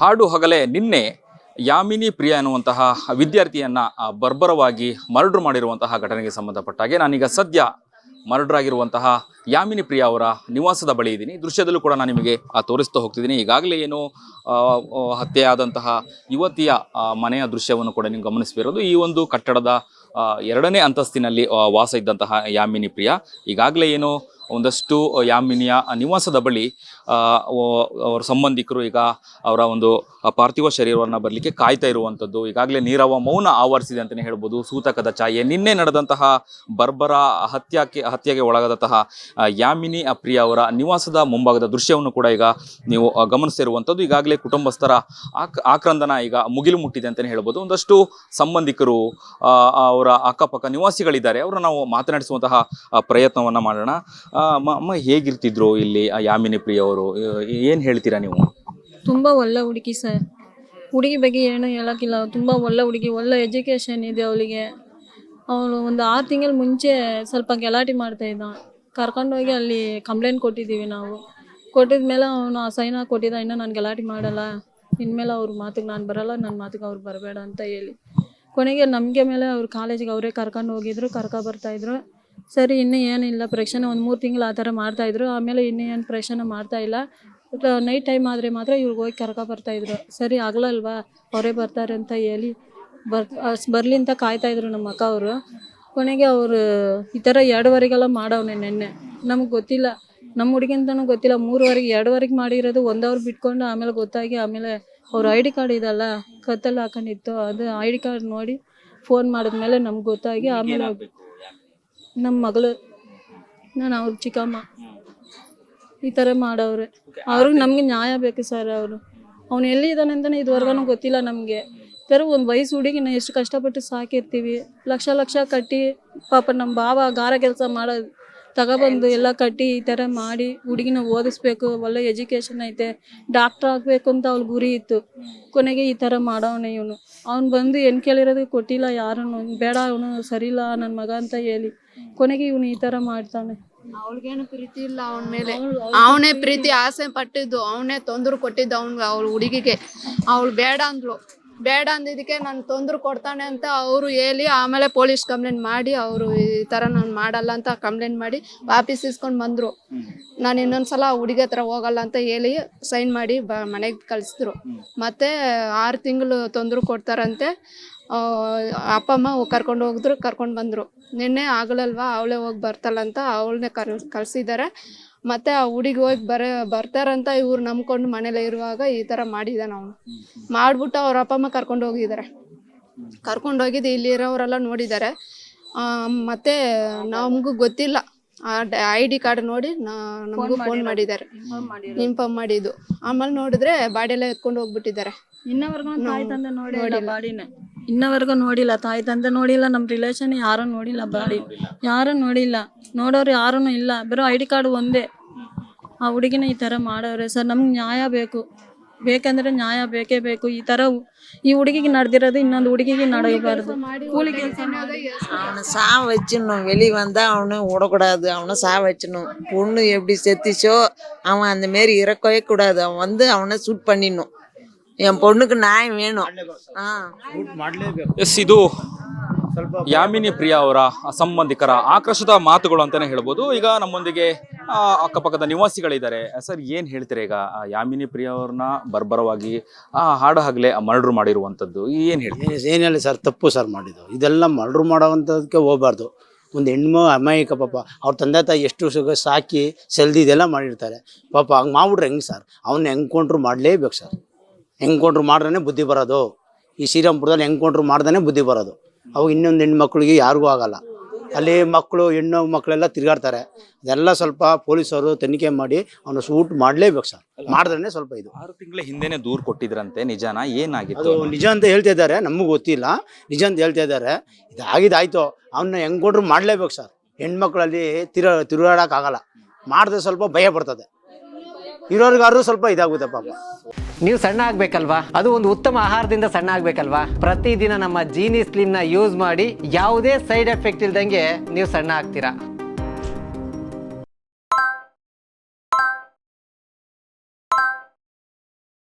ಹಾಡು ಹಗಲೇ ನಿನ್ನೆ ಯಾಮಿನಿ ಪ್ರಿಯಾ ಎನ್ನುವಂತಹ ವಿದ್ಯಾರ್ಥಿಯನ್ನ ಬರ್ಬರವಾಗಿ ಮರ್ಡರ್ ಮಾಡಿರುವಂತಹ ಘಟನೆಗೆ ಸಂಬಂಧಪಟ್ಟಾಗೆ ನಾನೀಗ ಸದ್ಯ ಮರ್ಡರ್ ಆಗಿರುವಂತಹ ಯಾಮಿನಿ ಪ್ರಿಯಾ ಅವರ ನಿವಾಸದ ಬಳಿ ಇದ್ದೀನಿ. ದೃಶ್ಯದಲ್ಲೂ ಕೂಡ ನಾನು ನಿಮಗೆ ತೋರಿಸ್ತಾ ಹೋಗ್ತಿದ್ದೀನಿ. ಈಗಾಗಲೇ ಏನು ಹತ್ಯೆಯಾದಂತಹ ಯುವತಿಯ ಮನೆಯ ದೃಶ್ಯವನ್ನು ಕೂಡ ನೀವು ಗಮನಿಸಬಿರೋದು ಈ ಒಂದು ಕಟ್ಟಡದ ಎರಡನೇ ಅಂತಸ್ತಿನಲ್ಲಿ ವಾಸ ಇದ್ದಂತಹ ಯಾಮಿನಿ ಪ್ರಿಯ ಈಗಾಗಲೇ ಏನು ಒಂದಷ್ಟು ಯಾಮಿನಿಯ ನಿವಾಸದ ಬಳಿ ಅವರ ಸಂಬಂಧಿಕರು ಈಗ ಅವರ ಒಂದು ಪಾರ್ಥಿವ ಶರೀರವನ್ನು ಬರಲಿಕ್ಕೆ ಕಾಯ್ತಾ ಇರುವಂಥದ್ದು ಈಗಾಗಲೇ ನೀರವ ಮೌನ ಆವರಿಸಿದೆ ಅಂತಲೇ ಹೇಳ್ಬೋದು. ಸೂತಕದ ಛಾಯೆ. ನಿನ್ನೆ ನಡೆದಂತಹ ಬರ್ಬರ ಹತ್ಯಾಕೆ ಹತ್ಯೆಗೆ ಒಳಗಾದಂತಹ ಯಾಮಿನಿ ಪ್ರಿಯ ಅವರ ನಿವಾಸದ ಮುಂಭಾಗದ ದೃಶ್ಯವನ್ನು ಕೂಡ ಈಗ ನೀವು ಗಮನಿಸಿರುವಂಥದ್ದು ಈಗಾಗಲೇ ಕುಟುಂಬಸ್ಥರ ಆಕ್ ಆಕ್ರಂದನ ಈಗ ಮುಗಿಲು ಮುಟ್ಟಿದೆ ಅಂತಲೇ ಹೇಳ್ಬೋದು. ಒಂದಷ್ಟು ಸಂಬಂಧಿಕರು ಆ, ಅವರ ಅಕ್ಕಪಕ್ಕ ನಿವಾಸಿಗಳಿದ್ದಾರೆ. ಅವರು ನಾವು ಮಾತನಾಡಿಸುವಂತಹ ಪ್ರಯತ್ನವನ್ನ ಮಾಡೋಣ. ಅಮ್ಮ ಹೇಗಿರ್ತಿದ್ರು ಇಲ್ಲಿ, ಆ, ಯಾಮಿನಿ ಪ್ರಿಯ ಅವರು? ಏನು ಹೇಳ್ತೀರಾ ನೀವು? ತುಂಬ ಒಳ್ಳೆ ಹುಡುಗಿ ಸರ್. ಹುಡುಗಿ ಬಗ್ಗೆ ಏನೂ ಹೇಳೋಕ್ಕಿಲ್ಲ. ತುಂಬ ಒಳ್ಳೆ ಹುಡುಗಿ, ಒಳ್ಳೆ ಎಜುಕೇಷನ್ ಇದೆ ಅವಳಿಗೆ. ಅವಳು ಒಂದು ಆರು ತಿಂಗಳ ಮುಂಚೆ ಸ್ವಲ್ಪ ಗಲಾಟೆ ಮಾಡ್ತಾ ಇದ್ದ. ಕರ್ಕೊಂಡೋಗಿ ಅಲ್ಲಿ ಕಂಪ್ಲೇಂಟ್ ಕೊಟ್ಟಿದ್ದೀವಿ ನಾವು. ಕೊಟ್ಟಿದ ಮೇಲೆ ಅವನು ಆ ಸೈನ್ ಕೊಟ್ಟಿದ್ದ, ಇನ್ನೂ ನಾನು ಗಲಾಟೆ ಮಾಡಲ್ಲ. ಇನ್ಮೇಲೆ ಅವ್ರ ಮಾತಿಗೆ ನಾನು ಬರಲ್ಲ ನನ್ನ ಮಾತಿಗೆ ಅವ್ರು ಬರಬೇಡ ಅಂತ ಹೇಳಿ. ಕೊನೆಗೆ ನಮಗೆ ಮೇಲೆ ಅವ್ರು ಕಾಲೇಜಿಗೆ ಅವರೇ ಕರ್ಕೊಂಡು ಹೋಗಿದ್ರು, ಕರ್ಕೊ ಬರ್ತಾಯಿದ್ರು ಸರಿ, ಇನ್ನೂ ಏನಿಲ್ಲ ಪ್ರೇಕ್ಷಣೆ ಒಂದು ಮೂರು ತಿಂಗಳು ಆ ಥರ ಮಾಡ್ತಾಯಿದ್ರು ಆಮೇಲೆ ಇನ್ನೂ ಏನು ಪ್ರೇಕ್ಷಣೆ ಮಾಡ್ತಾಯಿಲ್ಲ ನೈಟ್ ಟೈಮ್ ಆದರೆ ಮಾತ್ರ ಇವ್ರಿಗೆ ಹೋಗಿ ಕರ್ಕೊ ಬರ್ತಾಯಿದ್ರು ಸರಿ, ಆಗಲಲ್ವಾ? ಅವರೇ ಬರ್ತಾರೆ ಅಂತ ಹೇಳಿ ಬರ್ ಬರ್ಲಿ ಅಂತ ಕಾಯ್ತಾಯಿದ್ರು ನಮ್ಮ ಅಕ್ಕ ಅವರು. ಕೊನೆಗೆ ಅವರು ಈ ಥರ ಎರಡುವರೆಗೆಲ್ಲ ಮಾಡವ್ನೆ ನೆನ್ನೆ. ನಮಗೆ ಗೊತ್ತಿಲ್ಲ. ನಮ್ಮ ಹುಡುಗಿಂತನೂ ಗೊತ್ತಿಲ್ಲ ಮೂರುವರೆಗೆ ಎರಡುವರೆಗೆ ಮಾಡಿರೋದು ಒಂದು ಅವ್ರು ಬಿಟ್ಕೊಂಡು ಆಮೇಲೆ ಗೊತ್ತಾಗಿ ಆಮೇಲೆ ಅವ್ರ ಐ ಡಿ ಕಾರ್ಡ್ ಇದಲ್ಲ ಕತ್ತಲ್ಲಿ ಹಾಕೊಂಡಿತ್ತು ಅದು ಐ ಡಿ ಕಾರ್ಡ್ ನೋಡಿ ಫೋನ್ ಮಾಡಿದ್ಮೇಲೆ ನಮ್ಗೆ ಗೊತ್ತಾಗಿ ಆಮೇಲೆ ನಮ್ಮ ಮಗಳು ನಾನು ಅವ್ರ ಚಿಕ್ಕಮ್ಮ ಈ ಥರ ಮಾಡವ್ರೆ. ಅವ್ರಿಗೆ ನಮಗೆ ನ್ಯಾಯ ಬೇಕು ಸರ್ ಅವರು. ಅವ್ನು ಎಲ್ಲಿದ್ದಾನೆ ಅಂತಲೇ ಇದುವರೆಗೂ ಗೊತ್ತಿಲ್ಲ ನಮಗೆ. ಥರ ಒಂದು ವಯಸ್ಸು ಹುಡುಗಿನ ಎಷ್ಟು ಕಷ್ಟಪಟ್ಟು ಸಾಕಿರ್ತೀವಿ ಲಕ್ಷ ಲಕ್ಷ ಕಟ್ಟಿ ಪಾಪ ನಮ್ಮ ಭಾವ ಗಾರ ಕೆಲಸ ಮಾಡೋದು ತಗೊಬಂದು ಎಲ್ಲ ಕಟ್ಟಿ ಈ ಥರ ಮಾಡಿ ಹುಡುಗಿನ ಓದಿಸ್ಬೇಕು ಒಳ್ಳೆ ಎಜುಕೇಷನ್ ಐತೆ ಡಾಕ್ಟರ್ ಆಗಬೇಕು ಅಂತ ಅವ್ಳ ಗುರಿ ಇತ್ತು. ಕೊನೆಗೆ ಈ ಥರ ಮಾಡವನೆ ಇವನು. ಅವ್ನು ಬಂದು ಏನು ಕೇಳಿರೋದು ಕೊಟ್ಟಿಲ್ಲ ಯಾರನ್ನು. ಬೇಡ ಅವನು ಸರಿಯಿಲ್ಲ ನನ್ನ ಮಗ ಅಂತ ಹೇಳಿ. ಕೊನೆಗೆ ಇವನು ಈ ಥರ ಮಾಡ್ತಾನೆ. ಅವಳಿಗೇನು ಪ್ರೀತಿ ಇಲ್ಲ ಅವನ ಮೇಲೆ. ಅವನೇ ಪ್ರೀತಿ ಆಸೆ ಪಟ್ಟಿದ್ದು. ಅವನೇ ತೊಂದರೆ ಕೊಟ್ಟಿದ್ದು ಅವ್ನಿಗೆ ಅವಳ ಹುಡುಗಿಗೆ. ಅವಳು ಬೇಡ ಅಂದ್ಲು. ಬೇಡ ಅಂದಿದ್ದಕ್ಕೆ ನಾನು ತೊಂದರೆ ಕೊಡ್ತಾನೆ ಅಂತ ಅವರು ಹೇಳಿ ಆಮೇಲೆ ಪೊಲೀಸ್ ಕಂಪ್ಲೇಂಟ್ ಮಾಡಿ ಅವರು ಈ ಥರ ನಾನು ಮಾಡಲ್ಲ ಅಂತ ಕಂಪ್ಲೇಂಟ್ ಮಾಡಿ ವಾಪಸ್ ಇಸ್ಕೊಂಡು ಬಂದರು. ನಾನು ಇನ್ನೊಂದ್ಸಲ ಹುಡುಗಿ ಹತ್ರ ಹೋಗಲ್ಲ ಅಂತ ಹೇಳಿ ಸೈನ್ ಮಾಡಿ ಬ ಮನೆಗೆ ಕಳಿಸಿದ್ರು. ಮತ್ತೆ ಆರು ತಿಂಗಳು ತೊಂದರೆ ಕೊಡ್ತಾರಂತೆ. ಅಪ್ಪ ಅಮ್ಮ ಕರ್ಕೊಂಡು ಹೋಗಿದ್ರು ಕರ್ಕೊಂಡು ಬಂದರು. ನಿನ್ನೆ ಆಗಲಲ್ವಾ ಅವಳೇ ಹೋಗಿ ಬರ್ತಾಳಂತ ಅಂತ ಅವಳನ್ನೇ ಕರ್ ಕಳಿಸಿದ್ದಾರೆ ಮತ್ತೆ ಆ ಹುಡುಗಿ ಹೋಗಿ ಬರ ಬರ್ತಾರಂತ ಇವ್ರು ನಂಬ್ಕೊಂಡು ಮನೇಲೆ ಇರುವಾಗ ಈ ಥರ ಮಾಡಿದ್ದಾನೆ ಅವನು. ಮಾಡಿಬಿಟ್ಟು ಅವ್ರ ಅಪ್ಪ ಅಮ್ಮ ಕರ್ಕೊಂಡು ಹೋಗಿದ್ದಾರೆ. ಕರ್ಕೊಂಡು ಹೋಗಿದ್ದು ಇಲ್ಲಿರೋರೆಲ್ಲ ನೋಡಿದ್ದಾರೆ. ಮತ್ತೆ ನಮಗೂ ಗೊತ್ತಿಲ್ಲ. ಐ ಡಿ ಕಾರ್ಡ್ ನೋಡಿ ನಾ- ನಮಗೂ ಫೋನ್ ಮಾಡಿದ್ದಾರೆ. ಇನ್ಫಾರ್ಮ್ ಮಾಡಿದ್ದು. ಆಮೇಲೆ ನೋಡಿದ್ರೆ ಬಾಡಿಯೆಲ್ಲ ಎತ್ಕೊಂಡು ಹೋಗ್ಬಿಟ್ಟಿದ್ದಾರೆ. ಇನ್ನವರೆಗೂ ನೋಡಿ ಬಾಡಿನ. ಇನ್ನವರೆಗೂ ನೋಡಿಲ್ಲ ತಾಯಿ ತಂದೆ ನೋಡಿಲ್ಲ ನಮ್ಮ ರಿಲೇಷನ್ ಯಾರೂ ನೋಡಿಲ್ಲ ಬಾಡಿ ಯಾರೂ ನೋಡಿಲ್ಲ ನೋಡೋರು ಯಾರೂ ಇಲ್ಲ ಬರೋ ಐ ಡಿ ಕಾರ್ಡ್ ಒಂದೇ ಆ ಹುಡುಗಿನ ಈ ಥರ ಮಾಡವ್ರೆ ಸರ್ ನಮ್ಗೆ ನ್ಯಾಯ ಬೇಕು ಬೇಕಂದ್ರೆ ನ್ಯಾಯ ಬೇಕೇ ಬೇಕು ಈ ಥರ ಹು- ಈ ಹುಡುಗಿಗೆ ನಡೆದಿರೋದು ಇನ್ನೊಂದು ಹುಡುಗಿಗೆ ನಡೆಯಬಾರ್ದು ಕೂಲಿ ಕೆಲಸ ಮಾಡಿ அவனை சாவ வச்சிடணும் வெளியே வந்தா அவனை விடக்கூடாது அவனை சாவ வச்சிடணும் பொண்ணு எப்படி செத்துச்சோ அவன் அந்த மாரி இறக்கவே கூடாது அவன் வந்து அவனை சூட் பண்ணிடணும் என் பொண்ணுக்கு நியாயம் வேணும் ஆ ಎಸ್ ಇದು ಯಾಮಿನಿ ಪ್ರಿಯ ಅವರ ಸಂಬಂಧಿಕರ ಆಕ್ರೋಶದ ಮಾತುಗಳು ಅಂತಾನೆ ಹೇಳ್ಬೋದು ಈಗ ನಮ್ಮೊಂದಿಗೆ ಆ, ಅಕ್ಕಪಕ್ಕದ ನಿವಾಸಿಗಳಿದ್ದಾರೆ ಸರ್ ಏನ್ ಹೇಳ್ತೀರಾ ಈಗ ಆ ಯಾಮಿನಿ ಪ್ರಿಯ ಅವ್ರನ್ನ ಬರ್ಬರವಾಗಿ ಆ ಹಾಡು ಹಗಲೇ ಮರ್ಡರ್ ಮಾಡಿರುವಂತದ್ದು ಏನ್ ಹೇಳ್ತೀರಾ ಏನಿಲ್ಲ ಸರ್ ತಪ್ಪು ಸರ್ ಮಾಡಿದ್ದು ಇದೆಲ್ಲ ಮರ್ಡ್ರ್ ಮಾಡೋವಂಥದಕ್ಕೆ ಹೋಗ್ಬಾರ್ದು ಒಂದು ಹೆಣ್ಮು ಅಮಾಯಕ ಪಾಪ ಅವ್ರ ತಂದೆ ತಾಯಿ ಎಷ್ಟು ಸುಖ ಸಾಕಿ ಸೆಲ್ದಿ ಇದೆಲ್ಲ ಮಾಡಿರ್ತಾರೆ ಪಾಪ ಹಂಗೆ ಮಾಡ್ಬಿಟ್ರೆ ಹೆಂಗೆ ಸರ್ ಅವ್ನ ಹೆಂಗೆ ಮಾಡಲೇಬೇಕು ಸರ್ ಹೆಂಗೆ ಮಾಡ್ರೇ ಬುದ್ಧಿ ಬರೋದು. ಈ ಶ್ರೀರಾಮ್ಪುರದಲ್ಲಿ ಹೆಂಗೆ ಮಾಡ್ದೇ ಬುದ್ಧಿ ಬರೋದು. ಅವಾಗ ಇನ್ನೊಂದು ಹೆಣ್ಣು ಮಕ್ಕಳಿಗೆ ಯಾರಿಗೂ ಆಗಲ್ಲ. ಅಲ್ಲಿ ಮಕ್ಕಳು ಹೆಣ್ಣು ಮಕ್ಕಳೆಲ್ಲ ತಿರುಗಾಡ್ತಾರೆ. ಅದೆಲ್ಲ ಸ್ವಲ್ಪ ಪೊಲೀಸರು ತನಿಖೆ ಮಾಡಿ ಅವನು ಸೂಟ್ ಮಾಡಲೇಬೇಕು ಸರ್. ಮಾಡಿದ್ರೆ ಸ್ವಲ್ಪ ಇದು. ಆರು ತಿಂಗಳ ಹಿಂದೆನೆ ದೂರು ಕೊಟ್ಟಿದ್ರಂತೆ. ನಿಜಾನ? ಏನಾಗಿತ್ತು? ಅದು ನಿಜ ಅಂತ ಹೇಳ್ತಾ ಇದ್ದಾರೆ. ನಮಗೆ ಗೊತ್ತಿಲ್ಲ. ನಿಜ ಅಂತ ಹೇಳ್ತಾ ಇದ್ದಾರೆ. ಇದಾಗಿದ್ದಾಯ್ತು ಅವನ್ನ ಹೆಂಗೆ ಕೊಟ್ರು ಮಾಡ್ಲೇಬೇಕು ಸರ್. ಹೆಣ್ಮಕ್ಳಲ್ಲಿ ತಿರು ತಿರುಗಾಡೋಕ್ಕಾಗಲ್ಲ. ಮಾಡಿದ್ರೆ ಸ್ವಲ್ಪ ಭಯ ಬರ್ತದೆ. ಇರೋರ್ಗಾದ್ರು ಸ್ವಲ್ಪ ಇದಾಗುತ್ತೆ ಪಾಪ. ನೀವು ಸಣ್ಣ ಆಗ್ಬೇಕಲ್ವಾ? ಅದು ಒಂದು ಉತ್ತಮ ಆಹಾರದಿಂದ ಸಣ್ಣ ಆಗ್ಬೇಕಲ್ವಾ? ಪ್ರತಿದಿನ ನಮ್ಮ ಜೀನಿ ನ ಯೂಸ್ ಮಾಡಿ ಯಾವುದೇ ಸೈಡ್ ಎಫೆಕ್ಟ್ ಇಲ್ದಂಗೆ ನೀವು ಸಣ್ಣ ಆಗ್ತೀರಾ?